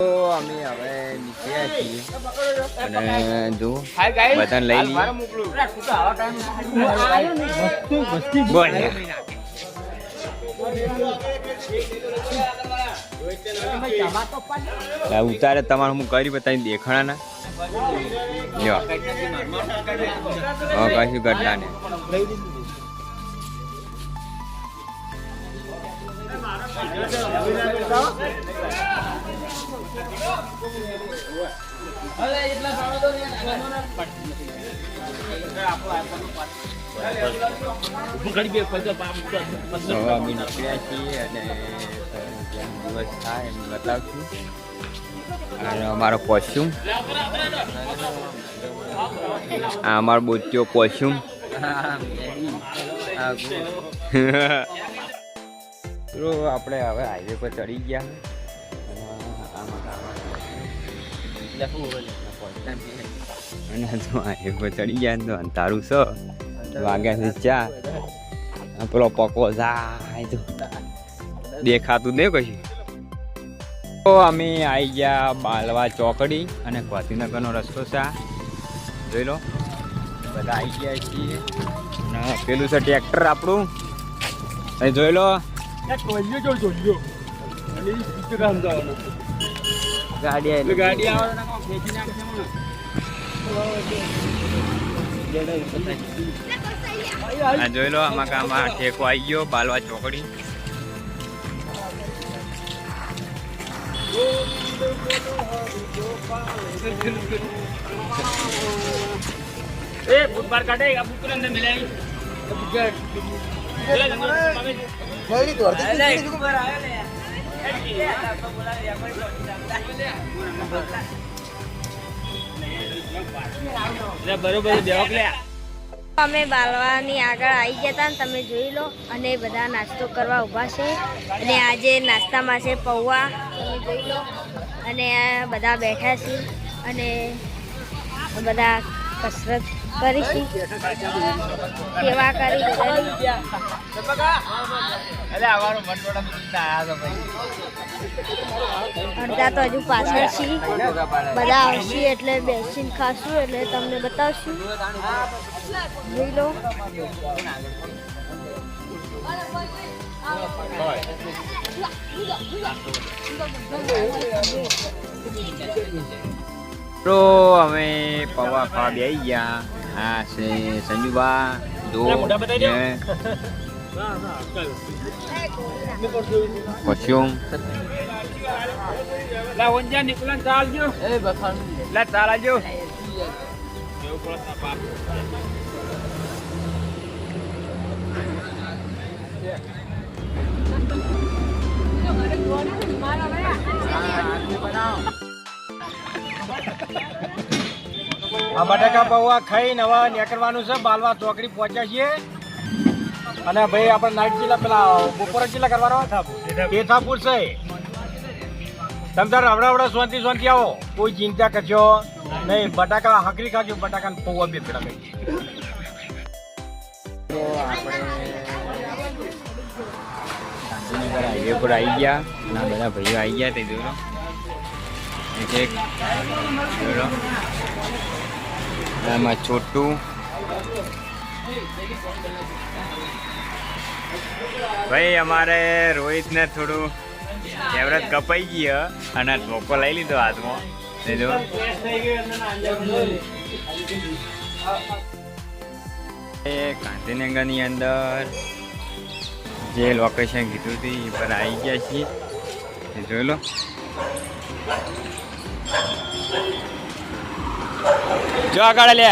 તો અમે હવે નીકળ્યા છીએ. અને જો બધાને લઈ લઈએ. બોલ ઉતારે તમારે હું કરી બતાવી દેખાણા ના કશું ઘટના અમે નીકળ્યા છીએ અને દિવસ થાય એમ બતાવશું અને અમારો કોસ્ચ્યુમ આ અમારો બોચ્યો કોસ્ચ્યુમ આપણે હવે હાઈવે પર ચડી ગયા. અને તો હાઈવે પર ચડી ગયા તો અંધારું છે. વાગ્યા છે ચા પેલો પકો જાય તો. દેખાતું નહીં કશું? તો અમે આવી ગયા બાલવા ચોકડી અને ગાંધીનગરનો રસ્તો છે જોઈ લો. બધા આવી ગયા છીએ. અને પેલું છે ટ્રેક્ટર આપણું. અહીં જોઈ લો. જોઈ આવી. ગાડી આ જોઈ લો આમાં આમાં ઠેકો આવી ગયો બાલવા ચોકડી. એ બુધવાર કાઢે આ બુધવાર અંદર મિલાઈ અમે બાલવાની આગળ આવી ગયા હતા તમે જોઈ લો, અને બધા નાસ્તો કરવા ઊભા છે. અને આજે નાસ્તામાં છે પૌવા, તમે જોઈ લો. અને બધા બેઠા છે. અને બધા કસરત કરીશું સેવા કરી અડધા તો હજુ પાછળ છીએ. બધા આવશે એટલે બેસીને ખાશું એટલે તમને બતાવશું. જોઈ લો. તો અમે પવા ખાવા બે ગયા. આ છે સંજુબા દો મોઢા બતાવી દો. કોસ્ચ્યુમ લા વંજા નીકળન ચાલજો એ બખાન લા ચાલજો આ બટાકા પૌવા ખાઈને હવે નીકળવાનું છે. બાલવા ચોકડી પહોંચ્યા છીએ. અને ભાઈ આપણે નાઇટ જિલ્લા પેલા બપોર જિલ્લા કરવાનો કેથાપુર છે. તમે તાર હવડા હવડા શાંતિ શાંતિ આવો. કોઈ ચિંતા કરજો નહીં. બટાકા હકરી ખાજો. બટાકા પૌવા બે પેલા ગાંધીનગર હાઈવે પર આવી ગયા. ના બધા ભાઈઓ આવી ગયા તે જોઈ એક એક જોઈ આમાં છોટું. ભાઈ, અમારે રોહિતને થોડું એવરેજ કપાઈ હે, અને ધોકો લઈ લીધો હાથમાં. જો એ ગાંધીનગરની અંદર જે લોકેશન કીધું હતું એ પર આવી ગયા છીએ. જોઈ લો. જો આગળ લે.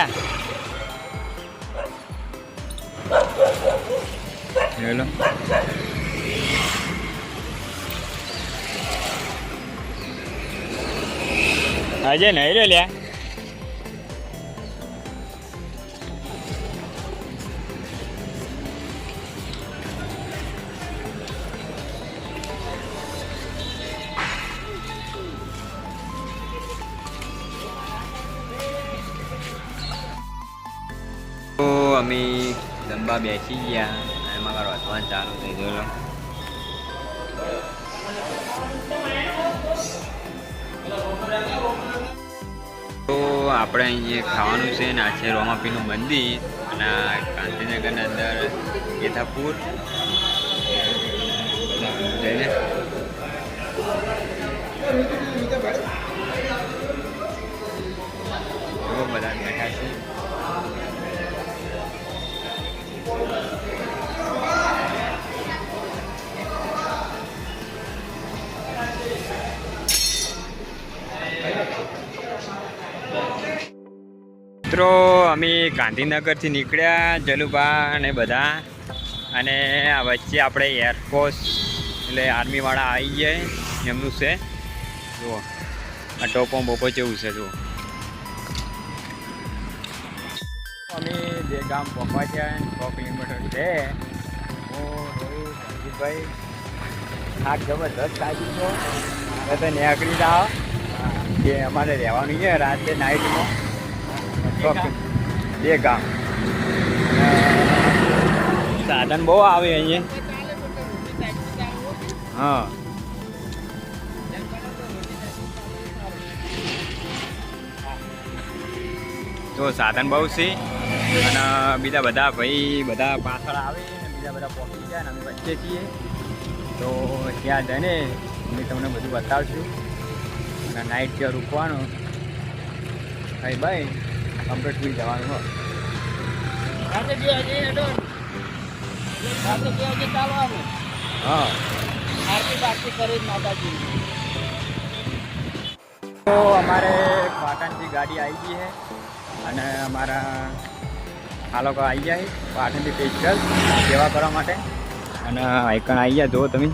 હેલો આજે નહીં લે. લ્યા અમે જમવા બેસી ગયા અને મારો વધવાનું ચાલુ થઈ જોઈ તો આપણે અહીંયા ખાવાનું છે ને આ છે રોમાપીનું મંદિર અને ગાંધીનગરની અંદર કેથાપુર જઈને મિત્રો, અમે ગાંધીનગરથી નીકળ્યા જલુભા અને બધા. અને આ વચ્ચે આપણે એરફોર્સ એટલે આર્મીવાળા આવી જાય એમનું છે. જુઓ. આ ટોપો બોપો જેવું છે, જુઓ. અમે જે ગામ પહોંચ્યા છ કિલોમીટર છે. હું, રોહિત થાક જબરદસ્ત લાગી છો. હવે તો નીકળી જાઓ જે અમારે રહેવાનું છે, રાતે નાઇટમાં બે ગામ. સાધન બહુ આવે અહીંયા. હા. તો સાધન બહુ છે. અને બીજા બધા ભાઈ બધા પાછળ આવે બીજા બધા પહોંચી જાય અને અમે વચ્ચે છીએ. તો ત્યાં જઈને અમે તમને બધું બતાવશું. અને નાઇટ ત્યાં રૂકવાનું. ભાઈ ભાઈ થઈ જવાનું. હા. તો અમારે પાટણથી ગાડી આવી ગઈ છે અને અમારા આ લોકો આવી જાય પાટણથી પેજકલ સેવા કરવા માટે. અને આઈકણ આવી ગયા. જો તમે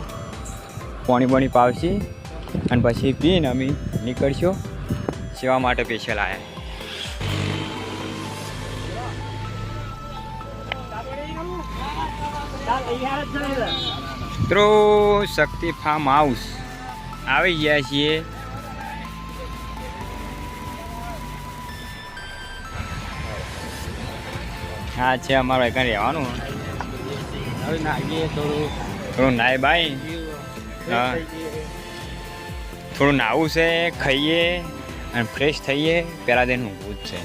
પોણી પોણી પાવશી અને પછી પીને અમે નીકળશો. સેવા માટે પેશિયલ આવ્યા મિત્રો શક્તિ ફાર્મ હાઉસ આવી ગયા છીએ. હા છે અમારે કંઈ રહેવાનું હવે થોડું. નાય બાય હા. થોડું નાવું છે ખાઈએ અને ફ્રેશ થઈએ. પહેલાં તેનું ભૂત જ છે.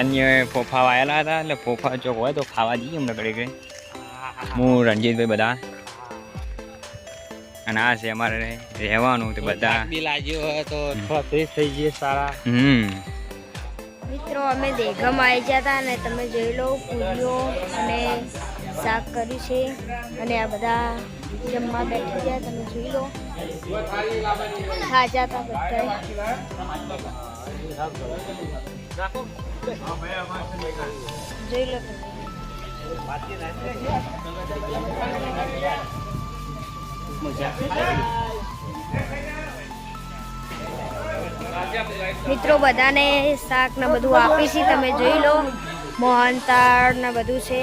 અન્ય ફોફા વાયેલા હતા એટલે ફોફા ચોક હોય તો ખાવા જઈએ હમણાં ઘડી ઘડી હું રણજીતભાઈ બધા. અને આ છે અમારે રહેવાનું તે બધા. બિલ લાગ્યો હોય તો થોડા ફ્રેશ થઈ જઈએ સારા. હમ. મિત્રો અમે દેગમ આવી ગયા હતા અને તમે જોઈ લો પૂરીઓ અને શાક કર્યું છે. અને આ બધા જમવા બેઠી ગયા તમે જોઈ લો. ખાજા હતા બધા જોઈ લો તમે. મિત્રો, બધાને શાક ને બધું આપી છે, તમે જોઈ લો. મોહનતાળ ને બધું છે.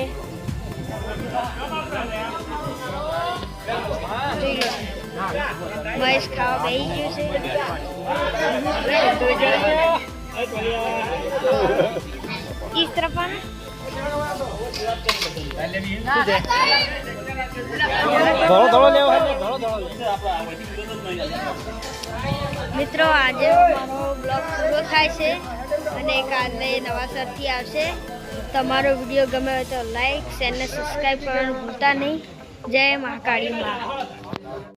મહેશ ખાવા બેસી ગયું છે. મિત્રો, આજે મારો બ્લોગ પૂરો થાય છે અને કાલે નવા સરથી આવશે. તમારો વીડિયો ગમે હોય તો લાઈક ચેનલ સબસ્ક્રાઈબ કરવાનું ભૂલતા નહીં. જય મહાકાળી માં.